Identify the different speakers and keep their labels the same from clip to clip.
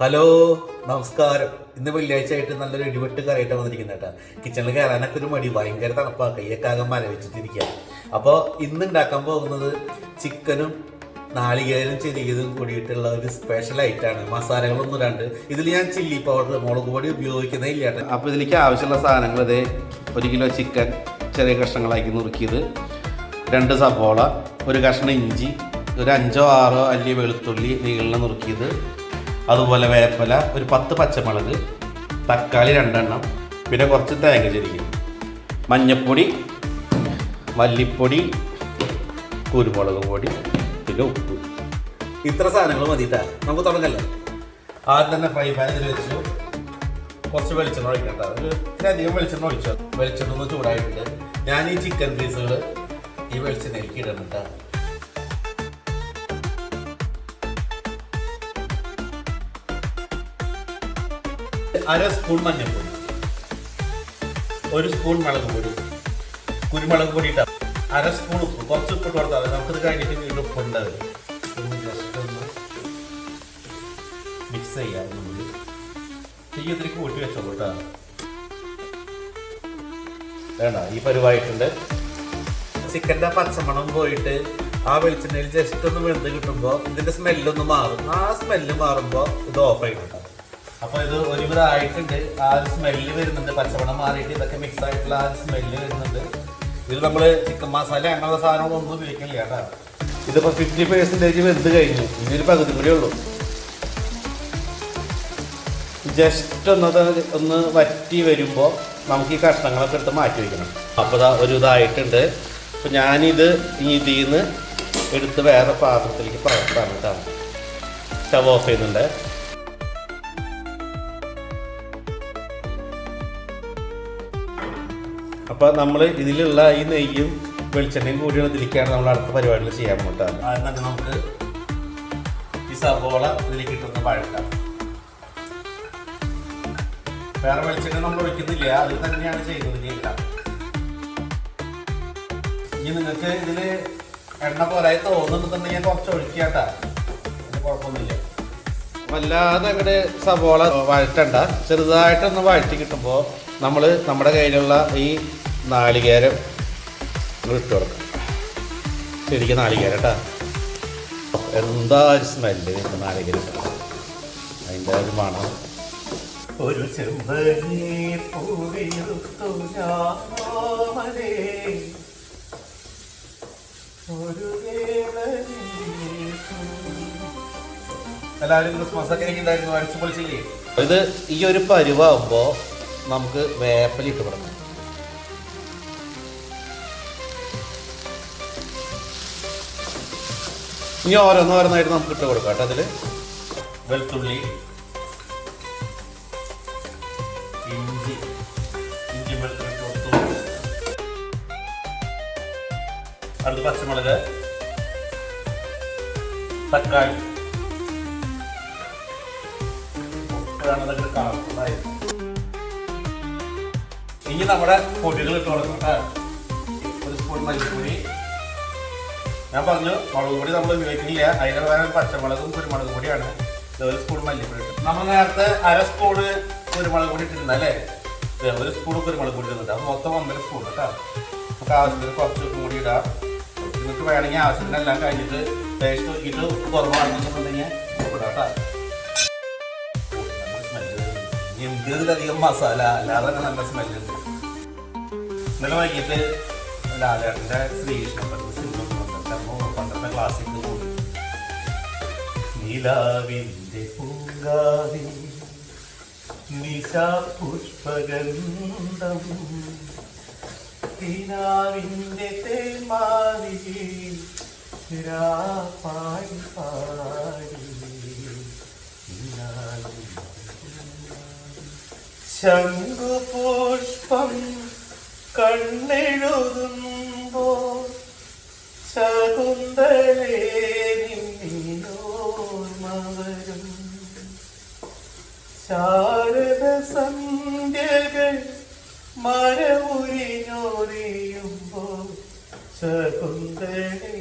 Speaker 1: Hello നമസ്കാരം. ഇന്ന് വെള്ളിയാഴ്ച ആയിട്ട് നല്ലൊരു ഇടിവെട്ട് കറിയായിട്ട് വന്നിരിക്കുന്നത് കേട്ടോ. കിച്ചണിൽ കയറാനൊക്കെ ഒരു മടി ഭയങ്കര തണുപ്പാ കയ്യക്കാകം മരവിച്ചിട്ടിരിക്കുക അപ്പോൾ ഇന്ന് ഉണ്ടാക്കാൻ പോകുന്നത് ചിക്കനും നാളികേരം ചെറിയതും കൂടിയിട്ടുള്ള ഒരു സ്പെഷ്യൽ ഐറ്റാണ് മസാലകളൊന്നും രണ്ട് ഇതിൽ ഞാൻ ചില്ലി പൗഡർ മുളക് പൊടി ഉപയോഗിക്കുന്നേ ഇല്ല കേട്ടോ.
Speaker 2: അപ്പോൾ ഇതിലേക്ക് ആവശ്യമുള്ള സാധനങ്ങൾ ഇതേ ഒരു കിലോ ചിക്കൻ ചെറിയ കഷ്ണങ്ങളാക്കി നുറുക്കിയത്. രണ്ട് സവോള ഒരു കഷ്ണം ഇഞ്ചി ഒരു അഞ്ചോ ആറോ അല്ലി വെളുത്തുള്ളി നീളിനെ നുറുക്കിയത്. അതുപോലെ വേപ്പല ഒരു പത്ത് പച്ചമുളക് തക്കാളി രണ്ടെണ്ണം പിന്നെ കുറച്ച് തേങ്ങ ചെരിക്കും മഞ്ഞൾപ്പൊടി മല്ലിപ്പൊടി കുരുമുളക് പൊടി പിന്നെ ഉപ്പ്.
Speaker 1: ഇത്ര സാധനങ്ങൾ മതിയിട്ടാ നമുക്ക് തുടങ്ങല്ലേ? ആദ്യം തന്നെ ഫ്രൈ പാനിൽ വെച്ചു. കുറച്ച് വെളിച്ചെണ്ണ ഒഴിക്കണ്ട ഇത്രയധികം വെളിച്ചെണ്ണ ഒഴിച്ചു. വെളിച്ചെണ്ണ ഒന്ന് ചൂടായിട്ടുണ്ട്. ഞാൻ ഈ ചിക്കൻ പീസുകൾ ഈ വെളിച്ചെണ്ണയിലേക്ക് ഇടുന്നുണ്ട് അര സ്പൂൺ മഞ്ഞൾപ്പൊടി. ഒരു സ്പൂൺ മുളക് പൊടി. കുരുമുളക് പൊടി ഇട്ട അര സ്പൂൺ ഉപ്പ്. കുറച്ച് ഉപ്പ് ഇട്ട് കൊടുത്താൽ. നമുക്കിത് കഴിഞ്ഞിട്ട് വീണ്ടും ഉപ്പ് ഉണ്ടാവും ജസ്റ്റ് ഒന്ന് മിക്സ് ചെയ്യാം നമ്മൾ തീ ഇത്തിരി കൂട്ടി വെച്ചോളൂ കേട്ടോ. വേണ്ട ഈ പരിവായിട്ടുണ്ട്. ചിക്കന്റെ പച്ചമണം പോയിട്ട് ആ വെളിച്ചെണ്ണയിൽ ജസ്റ്റ് ഒന്ന് വെന്ത് കിട്ടുമ്പോൾ ഇതിന്റെ സ്മെല്ലൊന്ന് മാറും. ആ സ്മെല്ല് മാറുമ്പോൾ ഇത് ഓഫ് ആയിട്ടുണ്ട് അപ്പൊ ഇത് ഒരുവിധം ആയിട്ടുണ്ട് ആ ഒരു സ്മെല്ല് വരുന്നുണ്ട്. പച്ചമണം മാറിയിട്ട് ഇതൊക്കെ മിക്സ് ആയിട്ടുള്ള ആ ഒരു സ്മെല്ല് വരുന്നുണ്ട്. ഇതിൽ നമ്മൾ ചിക്കൻ മസാല അങ്ങനെയുള്ള സാധനങ്ങളൊന്നും ഉപയോഗിക്കില്ല കേട്ടോ. ഇതിപ്പോ ഫിഫ്റ്റി പെർസെന്റേജ് വെന്ത് കഴിഞ്ഞു. ഇനി ഒരു പകുതി കൂടെ ഉള്ളൂ.
Speaker 2: ജസ്റ്റ് ഒന്നത് ഒന്ന് വറ്റി വരുമ്പോൾ നമുക്ക് ഈ കഷ്ണങ്ങളൊക്കെ എടുത്ത് മാറ്റി വയ്ക്കണം
Speaker 1: അപ്പോൾ ദാ ഒരു ഇതായിട്ടുണ്ട്.
Speaker 2: അപ്പോൾ ഞാനിത് ഇതിൽ നിന്ന് എടുത്ത് വേറെ പാത്രത്തിലേക്ക് പറഞ്ഞിട്ടാണ് സ്റ്റവ് ഓഫ് ചെയ്യുന്നുണ്ട്. അപ്പോൾ നമ്മൾ ഇതിലുള്ള ഈ നെയ്യും വെളിച്ചെണ്ണയും കൂടിയാണ് ഇതിലേക്കാണ് നമ്മൾ അടുത്ത പരിപാടികൾ ചെയ്യാൻ
Speaker 1: തന്നെ നമുക്ക് ഈ സവോള ഇതിലേക്ക് ഇട്ടൊന്ന് പഴക്കാം വേറെ വെളിച്ചെണ്ണ നമ്മൾ ഒഴിക്കുന്നില്ല അതിൽ തന്നെയാണ് ചെയ്യുന്നത് ഇനി നിങ്ങൾക്ക് ഇതിൽ എണ്ണ പോരായി തോന്നുന്നുണ്ടെന്നുണ്ടെങ്കിൽ കുറച്ച് ഒഴിക്കാട്ടാ. കുഴപ്പമൊന്നുമില്ല.
Speaker 2: വല്ലാതെ അങ്ങോട്ട് സവോള വഴറ്റണ്ട. ചെറുതായിട്ടൊന്ന് വഴറ്റി കിട്ടുമ്പോൾ നമ്മൾ നമ്മുടെ കയ്യിലുള്ള ഈ നാളികേരം ഇട്ട് കൊടുക്കാം. ശരിക്കും നാളികേരം കേട്ടാ എന്താ ഒരു സ്മെല്ല് നാളികേരം അതിന്റെ ഒരു മണം.
Speaker 1: ഒരു ചെമ്പനെ ഒരു എല്ലാവരും ക്രിസ്മസ് ഒക്കെ ഉണ്ടായിരുന്നു അടിച്ചു പൊളിച്ചില്ലേ?
Speaker 2: ഇത് ഈ ഒരു പരുവാകുമ്പോ നമുക്ക് വേപ്പല ഇട്ട് കൊടുക്കാം. ഇനി ഓരോന്നോരോന്നായിട്ട് നമുക്ക് ഇട്ട് കൊടുക്കാം കേട്ടോ അതിൽ
Speaker 1: വെളുത്തുള്ളി ഇഞ്ചി ഇഞ്ചി വെളുത്തുള്ളി കൊടുത്തു. അടുത്ത് പച്ചമുളക് തക്കാളി. ഉപ്പാണ് അതൊക്കെ കളർഫുള്ളായത്. ഇനി നമ്മുടെ പൊടികൾ ഇട്ട് കൊടുക്കണം ഒരു സ്പൂൺ മല്ലിപ്പൊടി. ഞാൻ പറഞ്ഞു മുളക് പൊടി നമ്മൾ ഉപയോഗിക്കുന്നില്ല അതിന് പകരം പച്ചമുളകും കുരുമുളക് പൊടിയാണ്. ഒരു സ്പൂൺ മല്ലിപ്പൊടി ഇട്ടു. നമ്മൾ നേരത്തെ അര സ്പൂണ് കുരുമുളക് പൊടി ഇട്ടിരുന്നല്ലേ ഒരു സ്പൂൺ കുരുമുളക് പൊടി ഇടുന്നുണ്ട് അപ്പോൾ മൊത്തം ഒന്നര സ്പൂൺ കേട്ടോ നമുക്ക് ആവശ്യത്തിന് കുറച്ച് കൂടി ഇടാം. നിങ്ങൾക്ക് വേണമെങ്കിൽ ആവശ്യത്തിനെല്ലാം കഴിഞ്ഞിട്ട് ടേസ്റ്റ് നോക്കിയിട്ട് കുറവാണെന്നുണ്ടെങ്കിൽ ഇടാം കേട്ടോ ഇതിലധികം മസാല അല്ലാതെ തന്നെ നല്ല സ്മെല്ലുണ്ട് ഇന്നലെ വൈകിട്ട് ലാലേട്ടന്റെ ശ്രീകൃഷ്ണ സിനിമ പന്ത്രണ്ട് ക്ലാസ്സിൽ പോയി നീലാവിന്റെ പൂങ്കാവിൽ നിശാ പുഷ്പഗന്ധം കിനാവിന്റെ തേന്മാവി പാടി പാടി. ശംഖുപുഷ്പം കണ്ണെഴുതുമ്പോ ശകുന്തളേ നിന്നോർമ്മ വരും. ശാരദ സന്ധ്യകൾ മരമുരിഞ്ഞോറിയുമ്പോ ശകുന്തലേ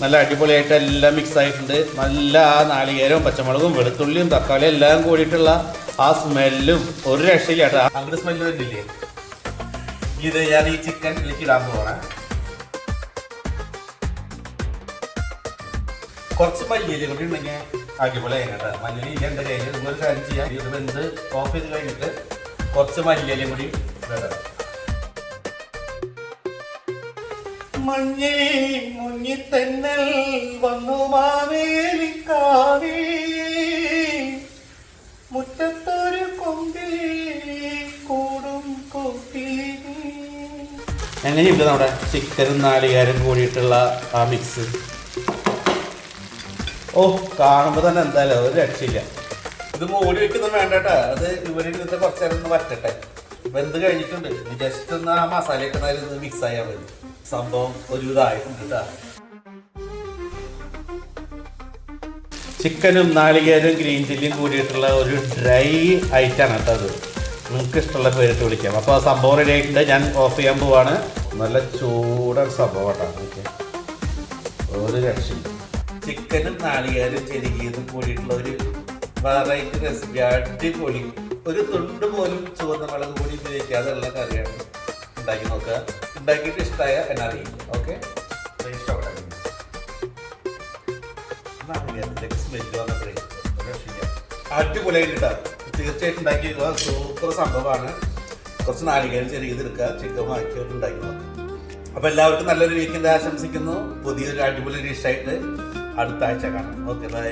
Speaker 2: നല്ല അടിപൊളിയായിട്ട് എല്ലാം മിക്സ് ആയിട്ടുണ്ട്. നല്ല ആ നാളികേരവും പച്ചമുളകും വെളുത്തുള്ളിയും തക്കാളിയും എല്ലാം കൂടിയിട്ടുള്ള ആ സ്മെല്ലും ഒരു രക്ഷയില്ല കേട്ടോ.
Speaker 1: അങ്ങനെ സ്മെല്ല് വരുന്നില്ലേ ഇത് ഞാൻ ഈ ചിക്കൻ ഇടാൻ പോവാണ്. കുറച്ച് മല്ലിയില കൂടി ഉണ്ടെങ്കിൽ അടിപൊളി കേട്ടോ. മല്ലിയില എന്റെ കയ്യിൽ നിങ്ങൾ കാര്യം ചെയ്യാം. ഇത് വെന്ത് ഓഫ് ചെയ്ത് കഴിഞ്ഞിട്ട് കുറച്ച് മല്ലിയിലയും കൂടി ഇടണം മഞ്ഞിൽ മുങ്ങിത്തെന്നൽ വന്നു മാവേലിക്കാവേ മുറ്റത്തൊരു കൊമ്പിൽ കൂടും കൂട്ടി
Speaker 2: എങ്ങനെയുണ്ട് നമ്മുടെ ചിക്കനും നാളികാരും കൂടിയിട്ടുള്ള ആ മിക്സ് ഓ കാണുമ്പോൾ തന്നെ എന്തായാലും ഒരു രക്ഷയില്ല.
Speaker 1: ഇത് മൂടി വെക്കൊന്നും വേണ്ട അത് ഇവരിൽ നിന്ന് കുറച്ച് നേരം ഒന്ന് വറ്റട്ടെ. വെന്ത് കഴിഞ്ഞിട്ടുണ്ട്. ജസ്റ്റ് ഒന്ന് ആ മസാലയൊക്കെ മിക്സ് ആയാൽ മതി. സംഭവം ഒരു ഇതായിട്ടുണ്ട് കേട്ടോ.
Speaker 2: ചിക്കനും നാളികേരും ഗ്രീൻ ചില്ലിയും കൂടിയിട്ടുള്ള ഒരു ഡ്രൈ ഐറ്റാണ് കേട്ടോ അത്. നിങ്ങൾക്ക് ഇഷ്ടമുള്ള പേരിട്ട് വിളിക്കാം. അപ്പോൾ ആ സംഭവം റെഡി ആയിട്ടുണ്ട്. ഞാൻ ഓഫ് ചെയ്യാൻ പോവാണ്. നല്ല ചൂടൻ സംഭവം കേട്ടോ. ഓക്കെ. ഒരു രക്ഷയില്ല.
Speaker 1: ചിക്കനും നാളികേരും ചെരുകിയതും കൂടിയിട്ടുള്ള ഒരു വെറൈറ്റി റെസിപ്പി അടിപൊളി. ഒരു തൊണ്ട് പോലും ചുവന്ന മുളക് ഉപയോഗിക്കാതെ ഉള്ള കറിയാണ്. ഉണ്ടാക്കി നോക്കുക. ഉണ്ടാക്കിയിട്ട് ഇഷ്ടമായ എന്നെ ഓക്കെ അടിപൊളിയായിട്ടാണ്. അടിപൊളിയായിട്ട്. തീർച്ചയായിട്ടും ഉണ്ടാക്കി സൂപ്പർ സംഭവമാണ്. കുറച്ച് നാളികേരം ചെറിയ എടുക്കുക ചിക്കൻ വാക്കി ഉണ്ടാക്കി നോക്കാം. അപ്പൊ എല്ലാവർക്കും നല്ലൊരു വീക്കെൻഡ് ആശംസിക്കുന്നു. പുതിയൊരു അടിപൊളി ഡിഷായിട്ട് അടുത്ത ആഴ്ച കാണാം. Okay bye